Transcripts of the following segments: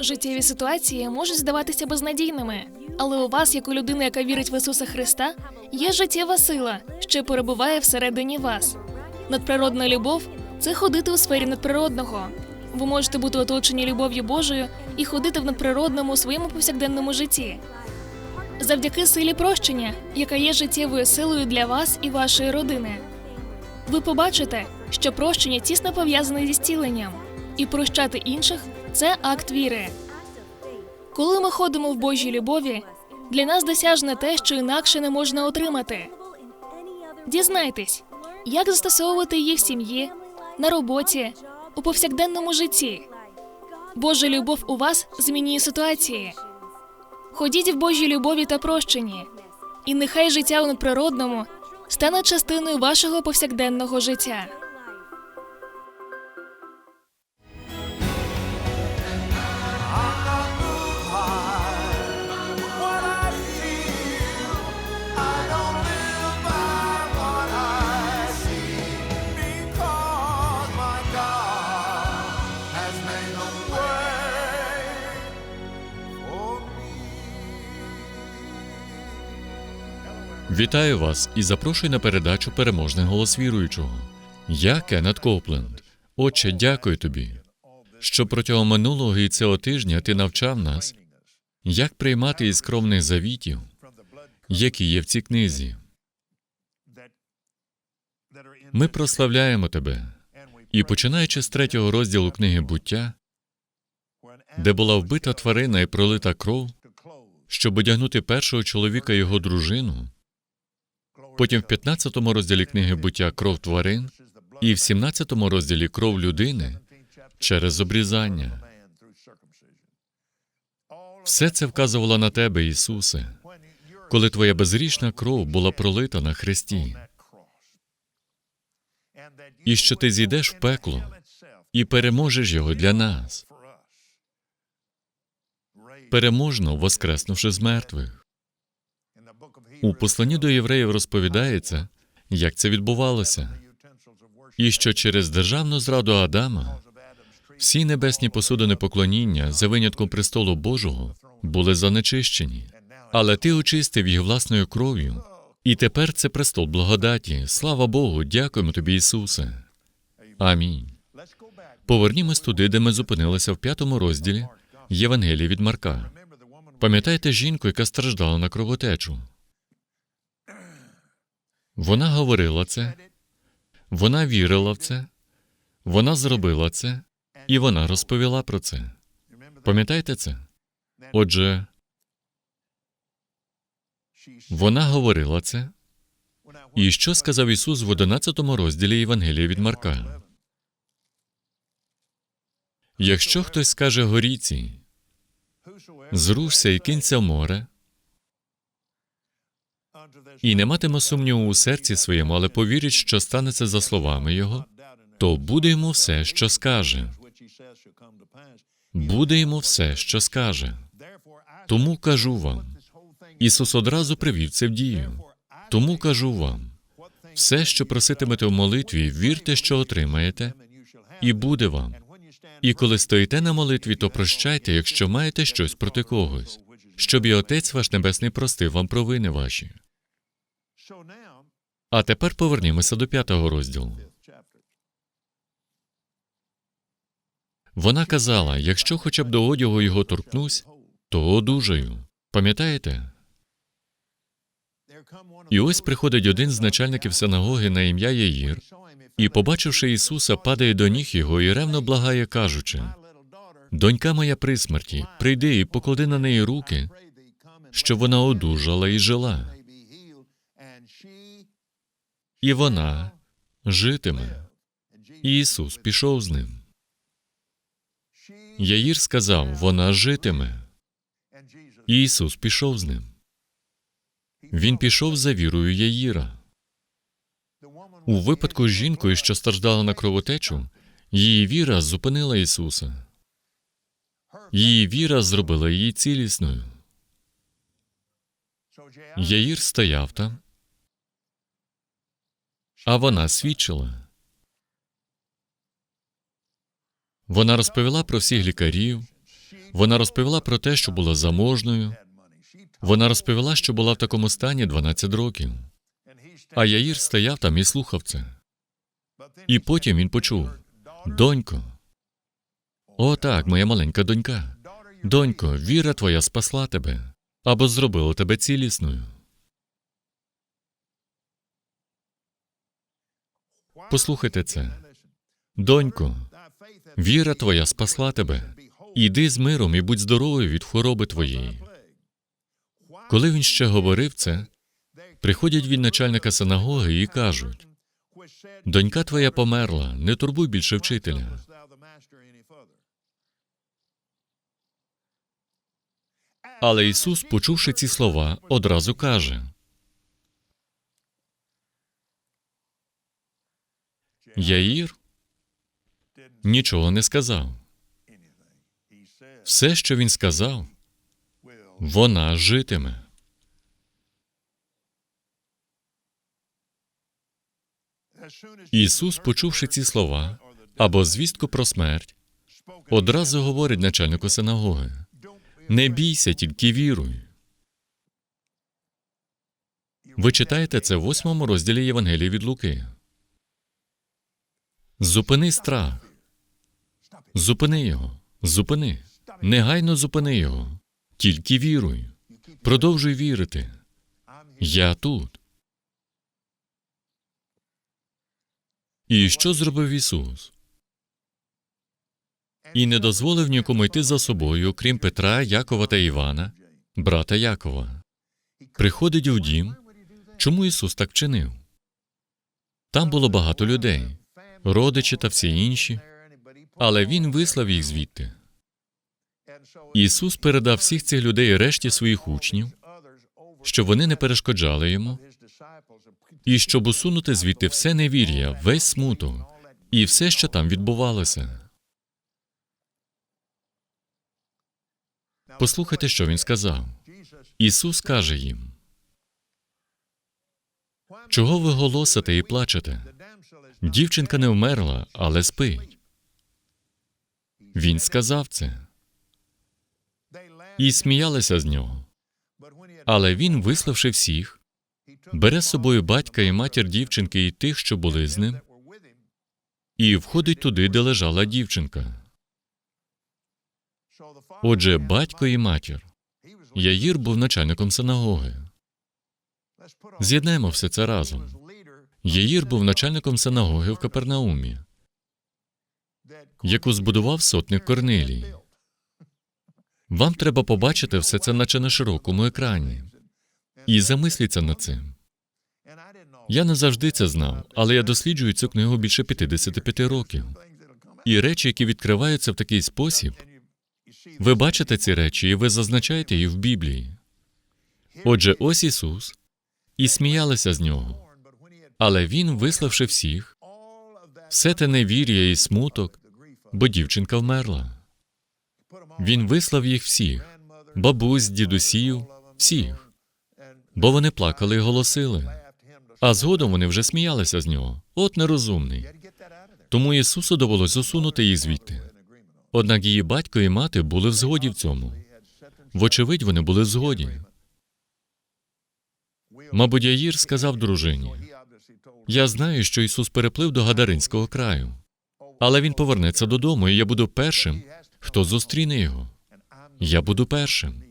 Життєві ситуації можуть здаватися безнадійними, але у вас, як у людини, яка вірить в Ісуса Христа, є життєва сила, що перебуває всередині вас. Надприродна любов це ходити у сфері надприродного. Ви можете бути оточені любов'ю Божою і ходити в надприродному у своєму повсякденному житті. Завдяки силі прощення, яка є життєвою силою для вас і вашої родини. Ви побачите, що прощення тісно пов'язане зі зціленням, і прощати інших це акт віри. Коли ми ходимо в Божій любові, для нас досяжне те, що інакше не можна отримати. Дізнайтесь, як застосовувати її в сім'ї, на роботі, у повсякденному житті. Божа любов у вас змінює ситуації. Ходіть в Божій любові та прощенні, і нехай життя у надприродному стане частиною вашого повсякденного життя. Вітаю вас і запрошую на передачу Переможний голос віруючого. Я Кеннет Копленд. Отче, дякую тобі, що протягом минулого і цього тижня ти навчав нас, як приймати із скромних завітів, які є в цій книзі. Ми прославляємо тебе. І починаючи з третього розділу книги буття, де була вбита тварина і пролита кров, щоб одягнути першого чоловіка і його дружину, потім в 15 розділі книги буття кров тварин, і в 17 розділі кров людини через обрізання. Все це вказувало на тебе, Ісусе, коли твоя безрічна кров була пролита на хресті, і що ти зійдеш в пекло і переможеш його для нас, переможно воскреснувши з мертвих. У посланні до євреїв розповідається, як це відбувалося, і що через державну зраду Адама всі небесні посудини поклоніння, за винятком престолу Божого, були занечищені, але ти очистив їх власною кров'ю, і тепер це престол благодаті. Слава Богу, дякуємо тобі, Ісусе. Амінь. Повернімось туди, де ми зупинилися в п'ятому розділі Євангелії від Марка. Пам'ятаєте жінку, яка страждала на кровотечу? Вона говорила це, вона вірила в це, вона зробила це, і вона розповіла про це. Пам'ятаєте це? Отже, вона говорила це. І що сказав Ісус в 11 розділі Євангелія від Марка? Якщо хтось скаже горіці, зрушся і кинься в море, і не матиме сумніву у серці своєму, але повірить, що станеться за словами його, то буде йому все, що скаже. Буде йому все, що скаже. Тому кажу вам. Ісус одразу привів це в дію. Тому кажу вам: все, що проситимете в молитві, вірте, що отримаєте, і буде вам. І коли стоїте на молитві, то прощайте, якщо маєте щось проти когось, щоб і Отець ваш Небесний простив вам провини ваші. А тепер повернімося до п'ятого розділу. Вона казала: якщо хоча б до одягу його торкнусь, то одужаю. Пам'ятаєте? І ось приходить один з начальників синагоги на ім'я Яїр, і, побачивши Ісуса, падає до ніг його і ревно благає, кажучи: Донька моя при смерті, прийди і поклади на неї руки, щоб вона одужала і жила, і вона житиме. І Ісус пішов з ним. Яїр сказав: вона житиме. І Ісус пішов з ним. Він пішов за вірою Яїра. У випадку з жінкою, що страждала на кровотечу, її віра зупинила Ісуса. Її віра зробила її цілісною. Яїр стояв там, а вона свідчила. Вона розповіла про всіх лікарів. Вона розповіла про те, що була заможною. Вона розповіла, що була в такому стані 12 років. А Яїр стояв там і слухав це. І потім він почув: Донько, о, так, моя маленька донька. Донько, віра твоя спасла тебе або зробила тебе цілісною. Послухайте це. Донько, віра твоя спасла тебе. Іди з миром і будь здоровою від хвороби твоєї. Коли він ще говорив це, приходять від начальника синагоги і кажуть: Донька твоя померла, не турбуй більше вчителя. Але Ісус, почувши ці слова, одразу каже: Яїр нічого не сказав. Все, що він сказав, вона житиме. Ісус, почувши ці слова або звістку про смерть, одразу говорить начальнику синагоги: не бійся, тільки віруй. Ви читаєте це в восьмому розділі Євангелії від Луки. Зупини страх. Зупини його. Зупини. Негайно зупини його. Тільки віруй. Продовжуй вірити. Я тут. І що зробив Ісус? І не дозволив нікому йти за собою, крім Петра, Якова та Івана, брата Якова. Приходить у дім. Чому Ісус так вчинив? Там було багато людей, родичі та всі інші, але Він вислав їх звідти. Ісус передав всіх цих людей решті своїх учнів, щоб вони не перешкоджали йому, і щоб усунути звідти все невір'я, весь смуток і все, що там відбувалося. Послухайте, що він сказав. Ісус каже їм: Чого ви голосите і плачете? Дівчинка не вмерла, але спить. Він сказав це і сміялися з нього. Але він, виславши всіх, бере з собою батька і матір дівчинки і тих, що були з ним, і входить туди, де лежала дівчинка. Отже, батько і матір. Яїр був начальником синагоги. З'єднаємо все це разом. Яїр був начальником синагоги в Капернаумі, яку збудував сотник Корнилій. Вам треба побачити все це, наче на широкому екрані, і замисліться над цим. Я не завжди це знав, але я досліджую цю книгу більше 55 років. І речі, які відкриваються в такий спосіб, ви бачите ці речі, і ви зазначаєте їх в Біблії. Отже, ось Ісус, і сміялися з нього. Але Він, виславши всіх, все те невір'я і смуток, бо дівчинка вмерла. Він вислав їх всіх, бабусь, дідусів, всіх, бо вони плакали і голосили. А згодом вони вже сміялися з нього. От нерозумний. Тому Ісусу довелось усунути їх звідти. Однак її батько і мати були в згоді в цьому. Вочевидь, вони були в згоді. Мабуть, Яїр сказав дружині: Я знаю, що Ісус переплив до Гадаринського краю, але Він повернеться додому, і я буду першим, хто зустріне його. Я буду першим.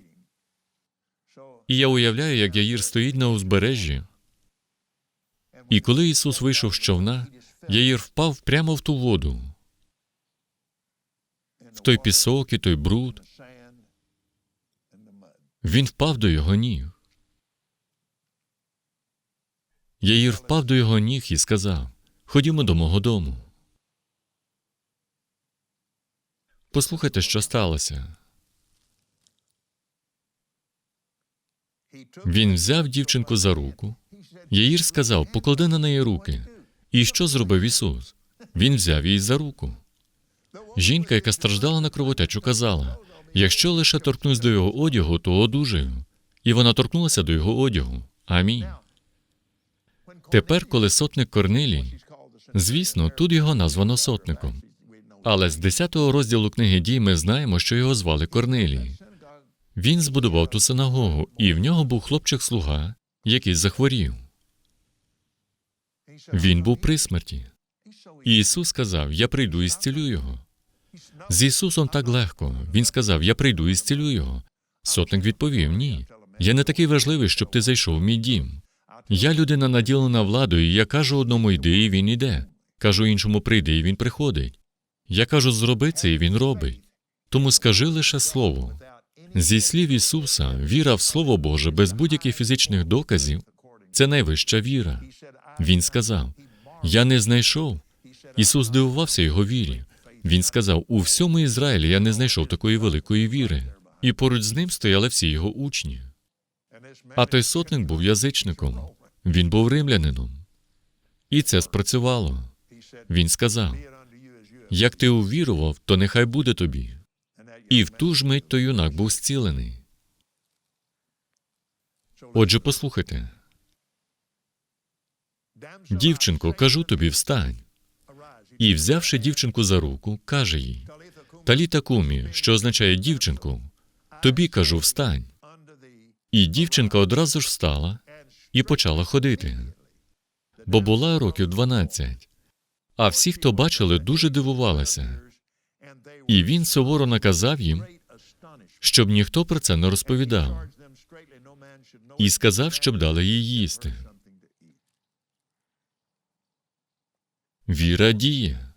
І я уявляю, як Яїр стоїть на узбережжі. І коли Ісус вийшов з човна, Яїр впав прямо в ту воду, в той пісок і той бруд. Він впав до його ніг. Яїр впав до його ніг і сказав: Ходімо до мого дому. Послухайте, що сталося. Він взяв дівчинку за руку. Яїр сказав: поклади на неї руки. І що зробив Ісус? Він взяв її за руку. Жінка, яка страждала на кровотечу, казала: якщо лише торкнусь до його одягу, то одужаю. І вона торкнулася до його одягу. Амінь. Тепер, коли сотник Корнилій, звісно, тут його названо сотником. Але з 10 розділу книги дій ми знаємо, що його звали Корнилій. Він збудував ту синагогу, і в нього був хлопчик-слуга, який захворів. Він був при смерті. І Ісус сказав: Я прийду і зцілю його. З Ісусом так легко. Він сказав: Я прийду і зцілю його. Сотник відповів: Ні. Я не такий важливий, щоб ти зайшов в мій дім. Я людина наділена владою, я кажу одному йди, і він іде. Кажу іншому прийди, і він приходить. Я кажу зроби це, і він робить. Тому скажи лише слово. Зі слів Ісуса, віра в Слово Боже без будь-яких фізичних доказів це найвища віра. Він сказав: Я не знайшов. Ісус здивувався його вірі. Він сказав: у всьому Ізраїлі я не знайшов такої великої віри. І поруч з ним стояли всі його учні. А той сотник був язичником. Він був римлянином. І це спрацювало. Він сказав: Як ти увірував, то нехай буде тобі. І в ту ж мить той юнак був зцілений. Отже, послухайте, дівчинко, кажу тобі, встань. І, взявши дівчинку за руку, каже їй: Таліта кумі, що означає дівчинку, тобі кажу, встань. І дівчинка одразу ж встала і почала ходити, бо була років 12. А всі, хто бачили, дуже дивувалися. І він суворо наказав їм, щоб ніхто про це не розповідав, і сказав, щоб дали їй їсти. Віра діє.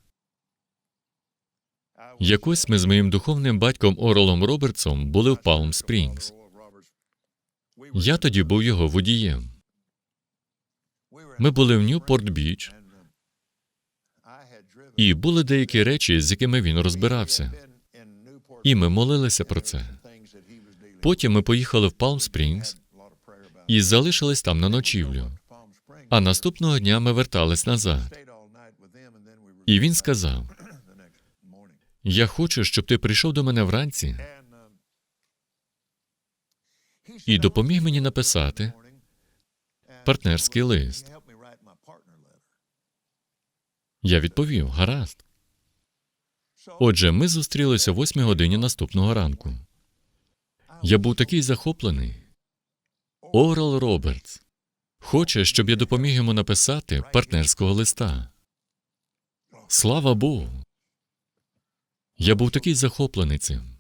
Якось ми з моїм духовним батьком Оролом Робертсом були в Палм Спрінгс. Я тоді був його водієм. Ми були в Ньюпорт Біч, і були деякі речі, з якими він розбирався. І ми молилися про це. Потім ми поїхали в Палм Спрінгс і залишились там на ночівлю. А наступного дня ми вертались назад. І він сказав: Я хочу, щоб ти прийшов до мене вранці і допоміг мені написати партнерський лист. Я відповів: гаразд. Отже, ми зустрілися о восьмій годині наступного ранку. Я був такий захоплений. Орел Робертс хоче, щоб я допоміг йому написати партнерського листа. Слава Богу. Я був такий захоплений цим.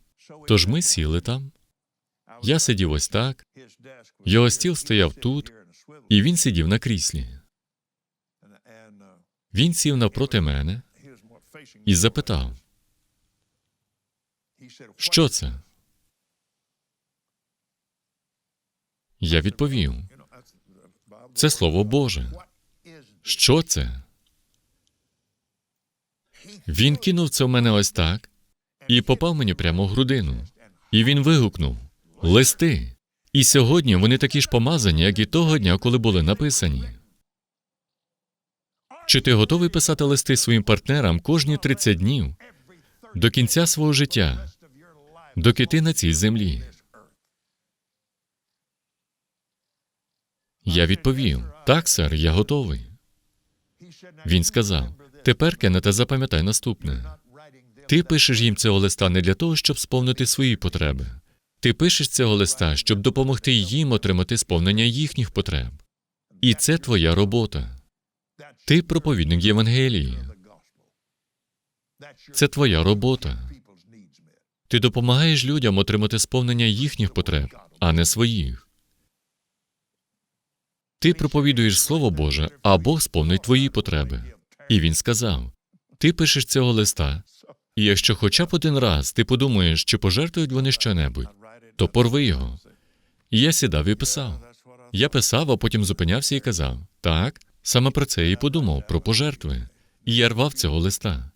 Тож ми сіли там. Я сидів ось так, його стіл стояв тут, і він сидів на кріслі. Він сів навпроти мене і запитав, що це? Я відповів: це слово Боже. Що це? Він кинув це в мене ось так і попав мені прямо в грудину. І він вигукнув: Листи. І сьогодні вони такі ж помазані, як і того дня, коли були написані. Чи ти готовий писати листи своїм партнерам кожні 30 днів до кінця свого життя, доки ти на цій землі? Я відповів: так, сер, я готовий. Він сказав: тепер, Кеннете, запам'ятай наступне. Ти пишеш їм цього листа не для того, щоб сповнити свої потреби. Ти пишеш цього листа, щоб допомогти їм отримати сповнення їхніх потреб. І це твоя робота. Ти проповідник Євангелії. Це твоя робота. Ти допомагаєш людям отримати сповнення їхніх потреб, а не своїх. Ти проповідуєш Слово Боже, а Бог сповнить твої потреби. І він сказав: Ти пишеш цього листа, і якщо хоча б один раз ти подумаєш, чи пожертвують вони щонебудь, то порви його. І я сідав і писав. Я писав, а потім зупинявся і казав: так, саме про це і подумав, про пожертви. І я рвав цього листа.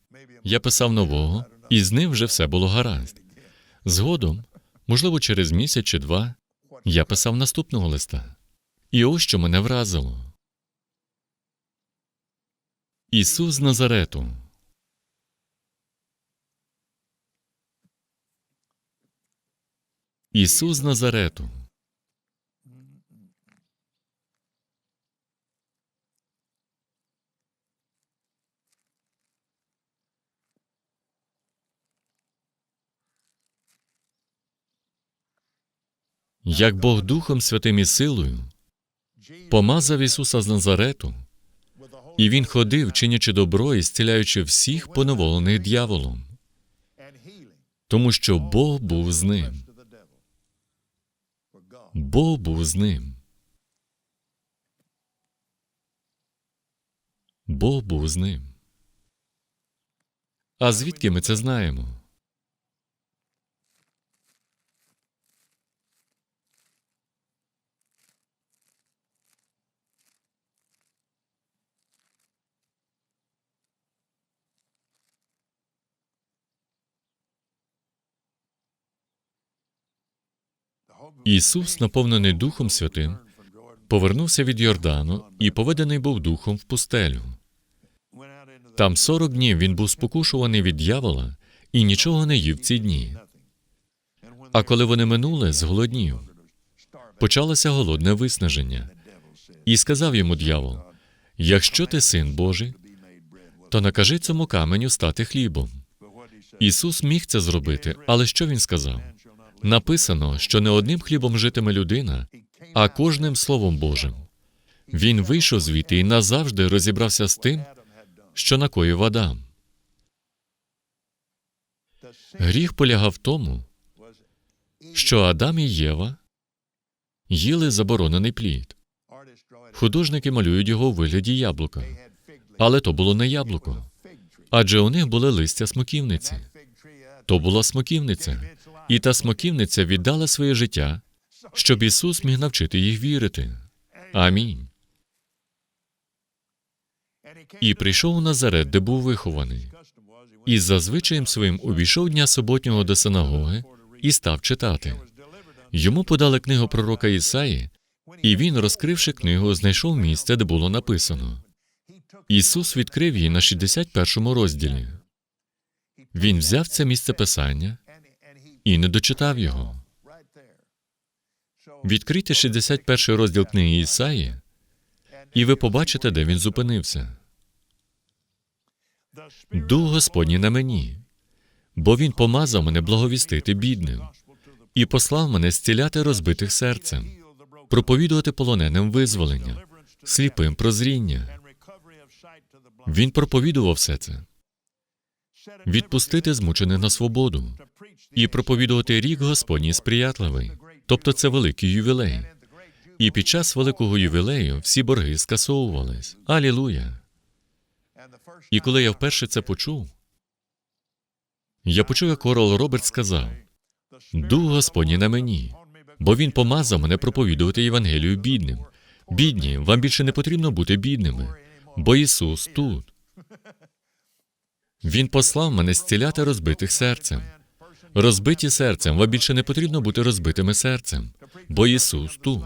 Я писав нового, і з ним вже все було гаразд. Згодом, можливо, через місяць чи два, я писав наступного листа. І ось що мене вразило. Ісус Назарету. Ісус Назарету. Як Бог Духом Святим і силою помазав Ісуса з Назарету, і Він ходив, чинячи добро і зціляючи всіх поневолених дьяволом, тому що Бог був з ним. Бог був з ним. Бог був з ним. А звідки ми це знаємо? Ісус, наповнений Духом Святим, повернувся від Йордану і поведений був духом в пустелю. Там сорок днів він був спокушуваний від дьявола і нічого не їв ці дні. А коли вони минули, зголоднів. Почалося голодне виснаження. І сказав йому дьявол: Якщо ти син Божий, то накажи цьому каменю стати хлібом. Ісус міг це зробити, але що він сказав? Написано, що не одним хлібом житиме людина, а кожним Словом Божим. Він вийшов звідти і назавжди розібрався з тим, що накоїв Адам. Гріх полягав в тому, що Адам і Єва їли заборонений плід. Художники малюють його у вигляді яблука, але то було не яблуко, адже у них були листя смоківниці. То була смоківниця, і та смоківниця віддала своє життя, щоб Ісус міг навчити їх вірити. Амінь. І прийшов у Назарет, де був вихований, і за звичаєм своїм увійшов дня суботнього до синагоги і став читати. Йому подали книгу пророка Ісаї, і він, розкривши книгу, знайшов місце, де було написано. Ісус відкрив її на 61 розділі. Він взяв це місце писання і не дочитав його. Відкрийте 61 розділ книги Ісаї, і ви побачите, де він зупинився. Дух Господній на мені, бо він помазав мене благовістити бідним і послав мене зціляти розбитих серцем, проповідувати полоненим визволення, сліпим прозріння. Він проповідував все це, відпустити змучених на свободу і проповідувати рік Господній сприятливий, тобто це великий ювілей. І під час великого ювілею всі борги скасовувались. Алілуя! І коли я вперше це почув, я почув, як Орел Роберт сказав: Дух Господній на мені, бо він помазав мене проповідувати Євангелію бідним. Бідні, вам більше не потрібно бути бідними, бо Ісус тут. Він послав мене зціляти розбитих серцем. Розбиті серцем, вам більше не потрібно бути розбитими серцем, бо Ісус тут.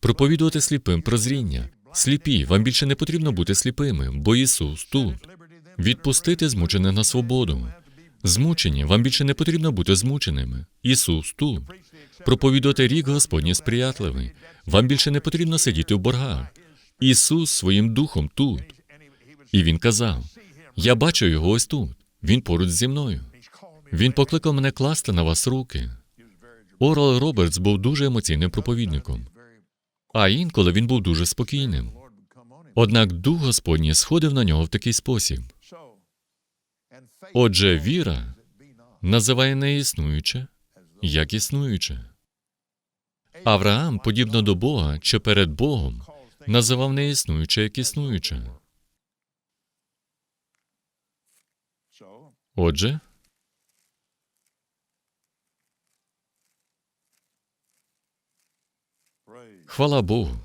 Проповідувати сліпим прозріння. Сліпі, вам більше не потрібно бути сліпими, бо Ісус тут. Відпустити змучених на свободу. Змучені, вам більше не потрібно бути змученими. Ісус тут. Проповідувати рік Господній сприятливий. Вам більше не потрібно сидіти в боргах. Ісус своїм духом тут. І він казав: Я бачу його ось тут. Він поруч зі мною. Він покликав мене класти на вас руки. Орел Робертс був дуже емоційним проповідником, а інколи він був дуже спокійним. Однак Дух Господній сходив на нього в такий спосіб. Отже, віра називає неіснуюче як існуюче. Авраам, подібно до Бога чи перед Богом, називав неіснуюче як існуюче. Отже, хвала Богу.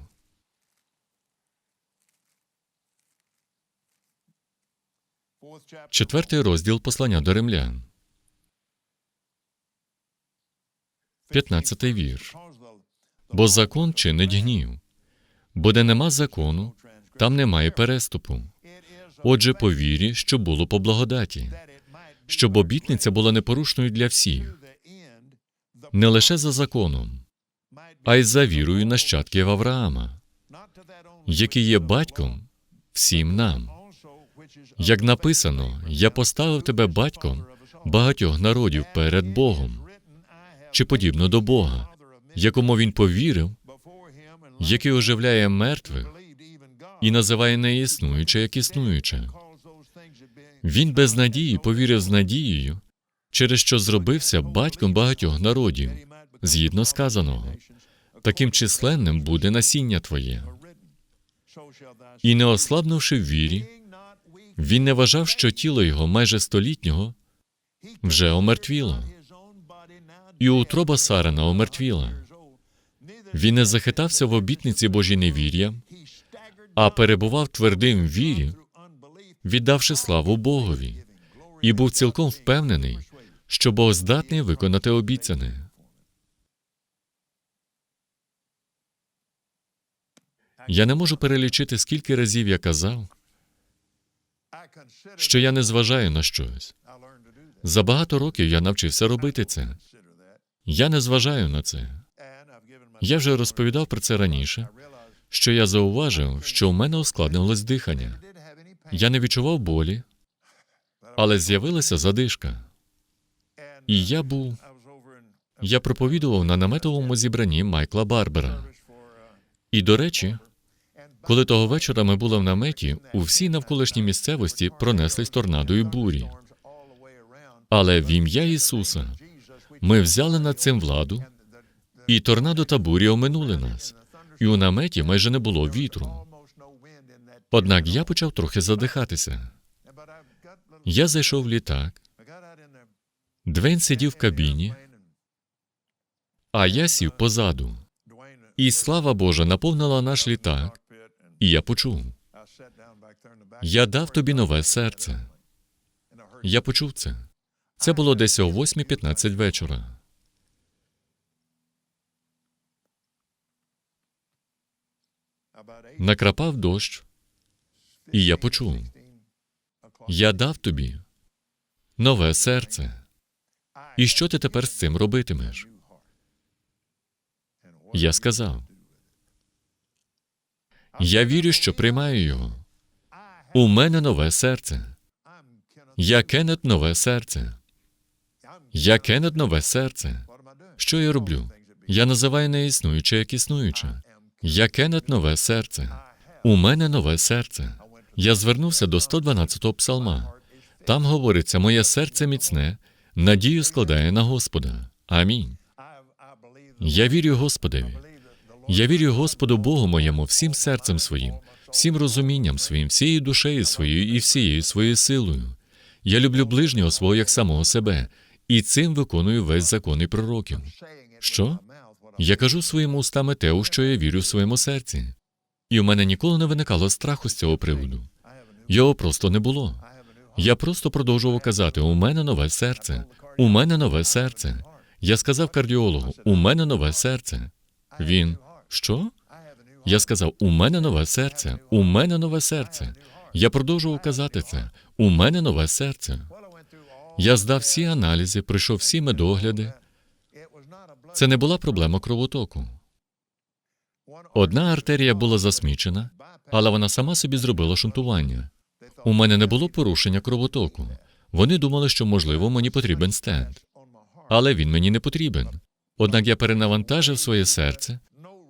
Четвертий розділ послання до римлян. П'ятнадцятий вірш. Бо закон чинить гнів. Бо де нема закону, там немає переступу. Отже, по вірі, що було по благодаті, щоб обітниця була непорушною для всіх, не лише за законом, а й за вірою нащадків Авраама, який є батьком всім нам. Як написано, я поставив тебе батьком багатьох народів перед Богом, чи подібно до Бога. якому він повірив, який оживляє мертвих і називає неіснуюче як існуюче. Він без надії повірив з надією, через що зробився батьком багатьох народів, згідно сказаного. Таким численним буде насіння твоє. І не ослабнувши в вірі, він не вважав, що тіло його майже столітнього вже омертвіло, і утроба Сарина омертвіла. Він не захитався в обітниці Божій невір'я, а перебував твердим в вірі, віддавши славу Богові, і був цілком впевнений, що Бог здатний виконати обіцяне. Я не можу перелічити, скільки разів я казав, що я не зважаю на щось. За багато років я навчився робити це. Я не зважаю на це. Я вже розповідав про це раніше, що я зауважив, що у мене ускладнилось дихання. Я не відчував болі, але з'явилася задишка. І я був. Я проповідував на наметовому зібранні Майкла Барбера. І, до речі, коли того вечора ми були в наметі, у всій навколишній місцевості пронеслись торнадо і бурі. Але в ім'я Ісуса ми взяли над цим владу, і торнадо та бурі оминули нас. І у наметі майже не було вітру. Однак я почав трохи задихатися. Я зайшов в літак, Двейн сидів в кабіні, а я сів позаду. І слава Божа наповнила наш літак, і я почув: я дав тобі нове серце. Я почув це. Це було десь о 8.15 вечора. Накрапав дощ, і я почув: я дав тобі нове серце. І що ти тепер з цим робитимеш? Я сказав: я вірю, що приймаю його. У мене нове серце. Я Кеннет нове серце. Я Кеннет нове серце. Що я роблю? Я називаю неіснуюче як існуюче. Я Кеннет нове серце. У мене нове серце. Я звернувся до 112-го псалма. Там говориться: моє серце міцне, надію складає на Господа. Амінь. Я вірю Господеві. Я вірю Господу Богу моєму всім серцем своїм, всім розумінням своїм, всією душею своєю і всією своєю силою. Я люблю ближнього свого як самого себе, і цим виконую весь закон і пророків. Що? Я кажу своїми устами те, у що я вірю в своєму серці. І у мене ніколи не виникало страху з цього приводу. Його просто не було. Я просто продовжував казати: у мене нове серце, у мене нове серце. Я сказав кардіологу, у мене нове серце. Він що? Я сказав: у мене нове серце, у мене нове серце. Я продовжував казати це. У мене нове серце. Я здав всі аналізи, пройшов всі медогляди. Це не була проблема кровотоку. Одна артерія була засмічена, але вона сама собі зробила шунтування. У мене не було порушення кровотоку. Вони думали, що, можливо, мені потрібен стенд. Але він мені не потрібен. Однак я перенавантажив своє серце,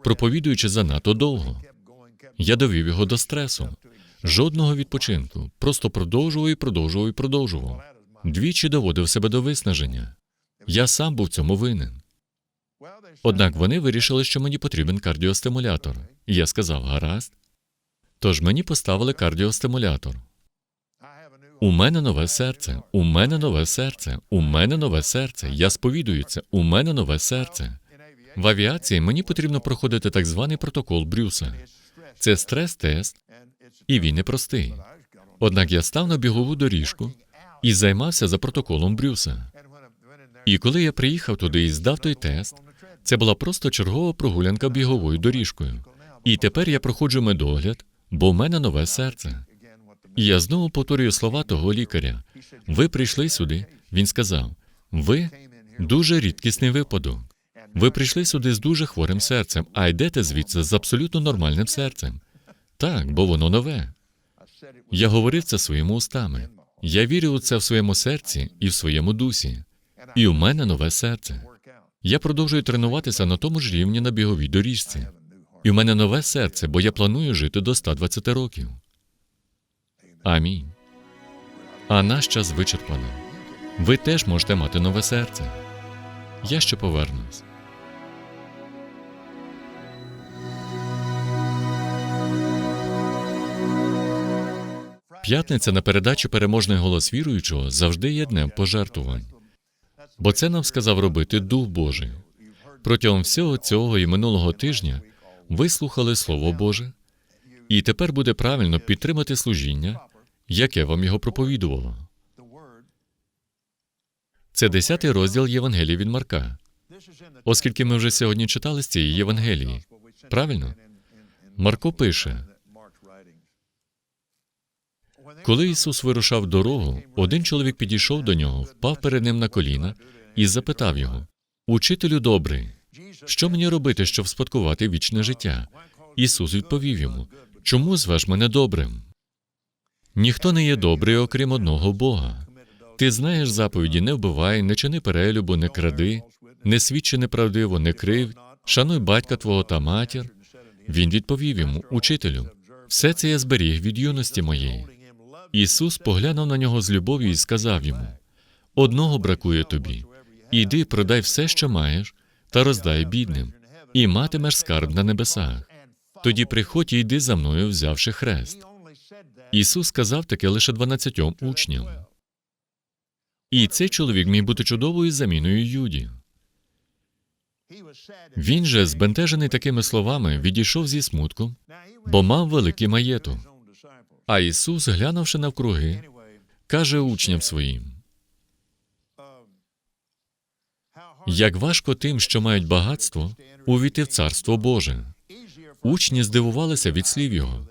проповідуючи занадто довго. Я довів його до стресу. Жодного відпочинку. Просто продовжував і продовжував і продовжував. Двічі доводив себе до виснаження. Я сам був цьому винен. Однак вони вирішили, що мені потрібен кардіостимулятор. Я сказав: гаразд. Тож мені поставили кардіостимулятор. У мене нове серце, у мене нове серце, у мене нове серце. Я сповідую це, у мене нове серце. В авіації мені потрібно проходити так званий протокол Брюса. Це стрес-тест, і він непростий. Однак я став на бігову доріжку і займався за протоколом Брюса. І коли я приїхав туди і здав той тест, це була просто чергова прогулянка біговою доріжкою. І тепер я проходжу медогляд, бо в мене нове серце. І я знову повторюю слова того лікаря. Ви прийшли сюди. Він сказав: ви дуже рідкісний випадок. Ви прийшли сюди з дуже хворим серцем, а йдете звідси з абсолютно нормальним серцем. Так, бо воно нове. Я говорив це своїми устами. Я вірю у це в своєму серці і в своєму дусі. І в мене нове серце. Я продовжую тренуватися на тому ж рівні на біговій доріжці. І в мене нове серце, бо я планую жити до 120 років. Амінь. А наш час вичерпано. Ви теж можете мати нове серце. Я ще повернусь. П'ятниця на передачі переможний голос віруючого завжди є днем пожертвувань. Бо це нам сказав робити Дух Божий. Протягом всього цього і минулого тижня ви слухали Слово Боже, і тепер буде правильно підтримати служіння, яке вам його проповідувало. Це десятий розділ Євангелії від Марка. Оскільки ми вже сьогодні читали з цієї Євангелії. Правильно? Марко пише: коли Ісус вирушав дорогу, один чоловік підійшов до нього, впав перед ним на коліна і запитав його: Учителю добрий, що мені робити, щоб спадкувати вічне життя? Ісус відповів йому: Чому звеш мене добрим? Ніхто не є добрий, окрім одного Бога. Ти знаєш заповіді: не вбивай, не чини перелюбу, не кради, не свідчи неправдиво, не крив, шануй батька твого та матір. Він відповів йому: Учителю, все це я зберіг від юності моєї. Ісус поглянув на нього з любов'ю і сказав йому: Одного бракує тобі. Іди, продай все, що маєш, та роздай бідним, і матимеш скарб на небесах. Тоді приходь і йди за мною, взявши хрест. Ісус сказав таке лише дванадцятьом учням. І цей чоловік міг бути чудовою заміною Юді. Він же, збентежений такими словами, відійшов зі смутком, бо мав великий маєток. А Ісус, глянувши навкруги, каже учням своїм: як важко тим, що мають багатство, увійти в Царство Боже. Учні здивувалися від слів його.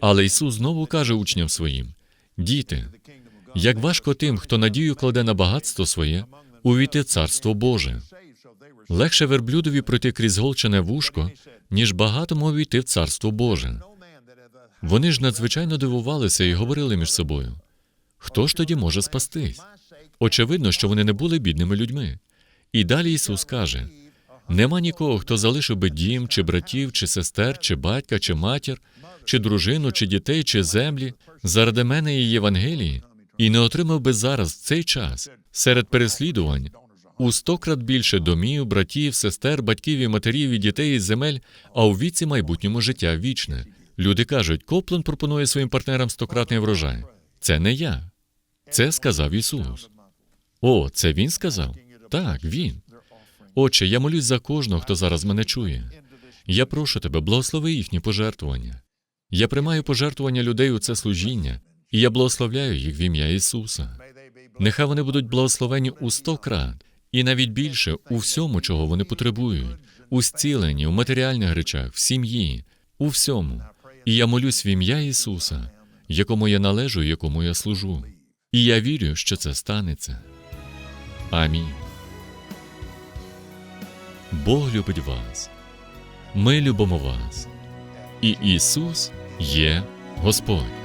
Але Ісус знову каже учням своїм: Діти, як важко тим, хто надію кладе на багатство своє, увійти в Царство Боже. Легше верблюдові пройти крізь голчене вушко, ніж багатому увійти в Царство Боже. Вони ж надзвичайно дивувалися і говорили між собою: хто ж тоді може спастись? Очевидно, що вони не були бідними людьми. І далі Ісус каже: нема нікого, хто залишив би дім, чи братів, чи сестер, чи батька, чи матір, чи дружину, чи дітей, чи землі, заради мене і Євангелії, і не отримав би зараз в цей час серед переслідувань у сто крат більше домів, братів, сестер, батьків і матерів і дітей і земель, а у віці майбутньому життя вічне. Люди кажуть, Коплен пропонує своїм партнерам стократний врожай. Це не я. Це сказав Ісус. О, це Він сказав? Так, Він. Отче, я молюсь за кожного, хто зараз мене чує. Я прошу тебе, благослови їхні пожертвування. Я приймаю пожертвування людей у це служіння, і я благословляю їх в ім'я Ісуса. Нехай вони будуть благословені у сто крат, і навіть більше у всьому, чого вони потребують, у зціленні, у матеріальних речах, в сім'ї, у всьому. І я молюсь в ім'я Ісуса, якому я належу, якому я служу. І я вірю, що це станеться. Амінь. Бог любить вас. Ми любимо вас. І Ісус є Господь.